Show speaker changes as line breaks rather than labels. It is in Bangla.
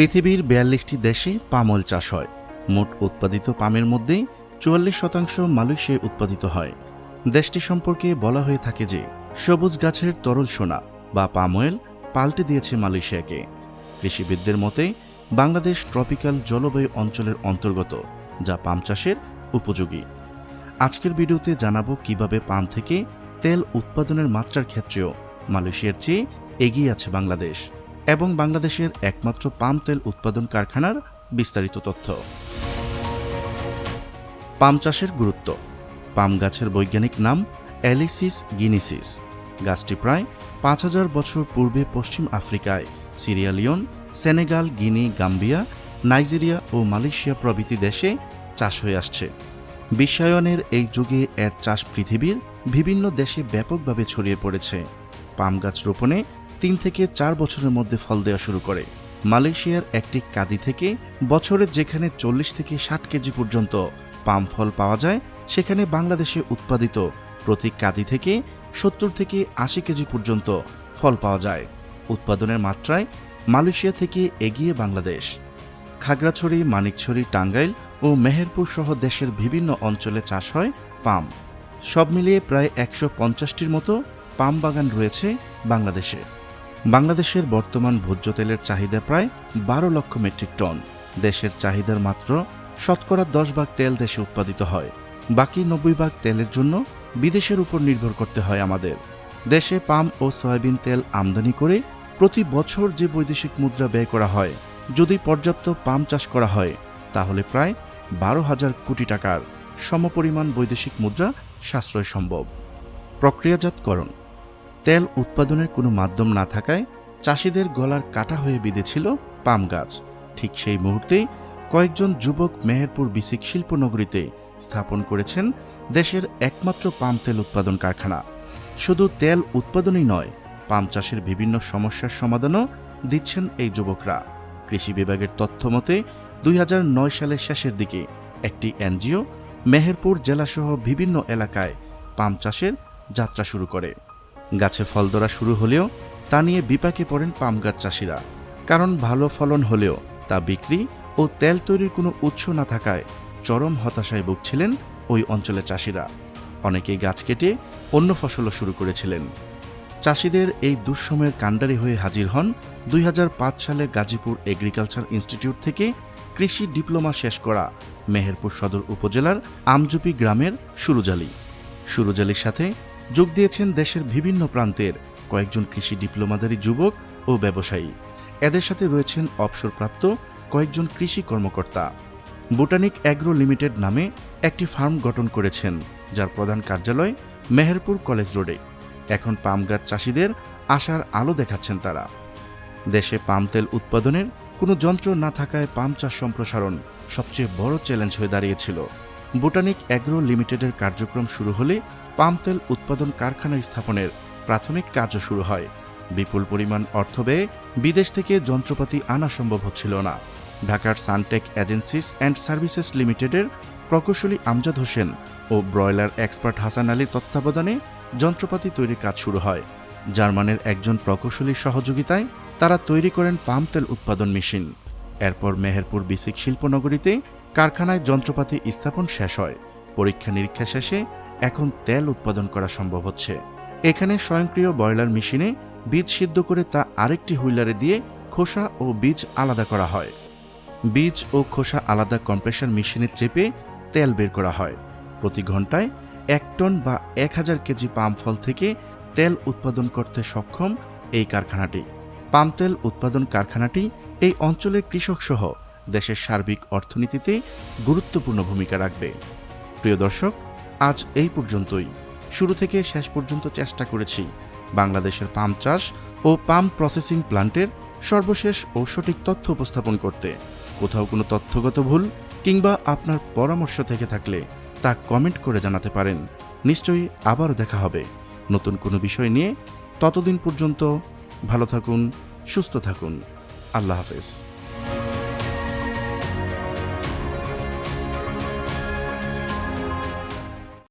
পৃথিবীর বিয়াল্লিশটি দেশে পাম অয়েল চাষ হয়। মোট উৎপাদিত পামের মধ্যে চুয়াল্লিশ শতাংশ মালয়েশিয়ায় উৎপাদিত হয়। দেশটি সম্পর্কে বলা হয়ে থাকে যে, সবুজ গাছের তরল সোনা বা পাম অয়েল পাল্টে দিয়েছে মালয়েশিয়াকে। কৃষিবিদদের মতে, বাংলাদেশ ট্রপিক্যাল জলবায়ু অঞ্চলের অন্তর্গত, যা পাম চাষের উপযোগী। আজকের ভিডিওতে জানাব কীভাবে পাম থেকে তেল উৎপাদনের মাত্রার ক্ষেত্রেও মালয়েশিয়ার চেয়ে এগিয়ে আছে বাংলাদেশ। এবং বাংলাদেশের একমাত্র পাম তেল উৎপাদন কারখানার বিস্তারিত তথ্য। পাম চাষের গুরুত্ব। পাম গাছের বৈজ্ঞানিক নাম অ্যালিসিস গিনিসিস। গাছটি প্রায় পাঁচ হাজার বছর পূর্বে পশ্চিম আফ্রিকায় Sierra Leone Senegal, Guinea, Gambia, Nigeria ও মালয়েশিয়া প্রভৃতি দেশে চাষ হয়ে আসছে। বিশ্বায়নের এই যুগে এর চাষ পৃথিবীর বিভিন্ন দেশে ব্যাপকভাবে ছড়িয়ে পড়েছে। পাম গাছ রোপণে তিন থেকে চার বছরের মধ্যে ফল দেওয়া শুরু করে। মালয়েশিয়ার একটি কাদি থেকে বছরে যেখানে চল্লিশ থেকে ষাট কেজি পর্যন্ত পাম ফল পাওয়া যায়, সেখানে বাংলাদেশে উৎপাদিত প্রতি কাদি থেকে সত্তর থেকে আশি কেজি পর্যন্ত ফল পাওয়া যায়। উৎপাদনের মাত্রায় মালয়েশিয়া থেকে এগিয়ে বাংলাদেশ। খাগড়াছড়ি, মানিকছড়ি, টাঙ্গাইল ও মেহেরপুর সহ দেশের বিভিন্ন অঞ্চলে চাষ হয় পাম। সব মিলিয়ে প্রায় একশো পঞ্চাশটির মতো পাম বাগান রয়েছে বাংলাদেশে। বাংলাদেশের বর্তমান ভোজ্য তেলের চাহিদা প্রায় বারো লক্ষ মেট্রিক টন। দেশের চাহিদার মাত্র শতকরা দশ ভাগ তেল দেশে উৎপাদিত হয়। বাকি নব্বই ভাগ তেলের জন্য বিদেশের উপর নির্ভর করতে হয় আমাদের। দেশে পাম ও সয়াবিন তেল আমদানি করে প্রতি বছর যে বৈদেশিক মুদ্রা ব্যয় করা হয়, যদি পর্যাপ্ত পাম চাষ করা হয়, তাহলে প্রায় বারো হাজার কোটি টাকার সমপরিমাণ বৈদেশিক মুদ্রা সাশ্রয় সম্ভব। প্রক্রিয়াজাতকরণ তেল উৎপাদনের কোনো মাধ্যম না থাকায় চাষিদের গলার কাটা হয়ে বিঁধেছিল পাম গাছ। ঠিক সেই মুহূর্তেই কয়েকজন যুবক মেহেরপুর বিসিক শিল্পনগরীতে স্থাপন করেছেন দেশের একমাত্র পাম তেল উৎপাদন কারখানা। শুধু তেল উৎপাদনই নয়, পাম চাষের বিভিন্ন সমস্যার সমাধানও দিচ্ছেন এই যুবকরা। কৃষি বিভাগের তথ্য মতে, দুই হাজার নয় সালের শেষের দিকে একটি এনজিও মেহেরপুর জেলাসহ বিভিন্ন এলাকায় পাম চাষের যাত্রা শুরু করে। গাছে ফল ধরা শুরু হলেও তা নিয়ে বিপাকে পড়েন পাম গাছ চাষিরা। কারণ ভালো ফলন হলেও তা বিক্রি ও তেল তৈরির কোনো উৎস না থাকায় চরম হতাশায় ভুগছিলেন ওই অঞ্চলে চাষিরা। অনেকেই গাছ কেটে অন্য ফসলও শুরু করেছিলেন। চাষিদের এই দুঃসময়ের কাণ্ডারি হয়ে হাজির হন দুই হাজার পাঁচ সালে গাজীপুর এগ্রিকালচার ইনস্টিটিউট থেকে কৃষি ডিপ্লোমা শেষ করা মেহেরপুর সদর উপজেলার আমজুপি গ্রামের সুরুজালি। সুরুজালির সাথে যোগ দিয়েছেন দেশের বিভিন্ন প্রান্তের কয়েকজন কৃষি ডিপ্লোমাধারী যুবক ও ব্যবসায়ী। এদের সাথে রয়েছেন অবসরপ্রাপ্ত কয়েকজন কৃষি কর্মকর্তা। বোটানিক অ্যাগ্রো লিমিটেড নামে একটি ফার্ম গঠন করেছেন, যার প্রধান কার্যালয় মেহেরপুর কলেজ রোডে। এখন পাম গাছ চাষিদের আশার আলো দেখাচ্ছেন তারা। দেশে পাম তেল উৎপাদনের কোনো যন্ত্র না থাকায় পাম চাষ সম্প্রসারণ সবচেয়ে বড় চ্যালেঞ্জ হয়ে দাঁড়িয়েছিল। বোটানিক অ্যাগ্রো লিমিটেডের কার্যক্রম শুরু হলে পাম তেল উৎপাদন কারখানা স্থাপনের প্রাথমিক কাজও শুরু হয়। বিপুল পরিমাণ অর্থ ব্যয়ে বিদেশ থেকে যন্ত্রপাতি আনা সম্ভব হচ্ছিল না। ঢাকার সানটেক এজেন্সিস অ্যান্ড সার্ভিসেস লিমিটেডের প্রকৌশলী আমজাদ হোসেন ও ব্রয়লার এক্সপার্ট হাসান আলীর তত্ত্বাবধানে যন্ত্রপাতি তৈরির কাজ শুরু হয়। জার্মানের একজন প্রকৌশলীর সহযোগিতায় তারা তৈরি করেন পাম তেল উৎপাদন মেশিন। এরপর মেহেরপুর বিসিক শিল্পনগরীতে কারখানায় যন্ত্রপাতি স্থাপন শেষ হয়। পরীক্ষা নিরীক্ষা শেষে এখন তেল উৎপাদন করা সম্ভব হচ্ছে। এখানে স্বয়ংক্রিয় বয়লার মেশিনে বীজ সিদ্ধ করে তা আরেকটি হুইলারে দিয়ে খোসা ও বীজ আলাদা করা হয়। বীজ ও খোসা আলাদা কম্প্রেশন মেশিনে চেপে তেল বের করা হয়। প্রতি ঘন্টায় এক টন বা এক হাজার কেজি পাম ফল থেকে তেল উৎপাদন করতে সক্ষম এই কারখানাটি। পাম তেল উৎপাদন কারখানাটি এই অঞ্চলের কৃষক সহ দেশের সার্বিক অর্থনীতিতে গুরুত্বপূর্ণ ভূমিকা রাখবে। প্রিয় দর্শক, আজ এই পর্যন্তই। শুরু থেকে শেষ পর্যন্ত চেষ্টা করেছি বাংলাদেশের পাম চাষ ও পাম প্রসেসিং প্লান্টের সর্বশেষ ও সঠিক তথ্য উপস্থাপন করতে। কোথাও কোনো তথ্যগত ভুল কিংবা আপনার পরামর্শ থেকে থাকলে তা কমেন্ট করে জানাতে পারেন। নিশ্চয়ই আবারও দেখা হবে। নতুন কোনো বিষয় নিয়ে ততদিন পর্যন্ত ভালো থাকুন, সুস্থ থাকুন। আল্লাহ হাফেজ।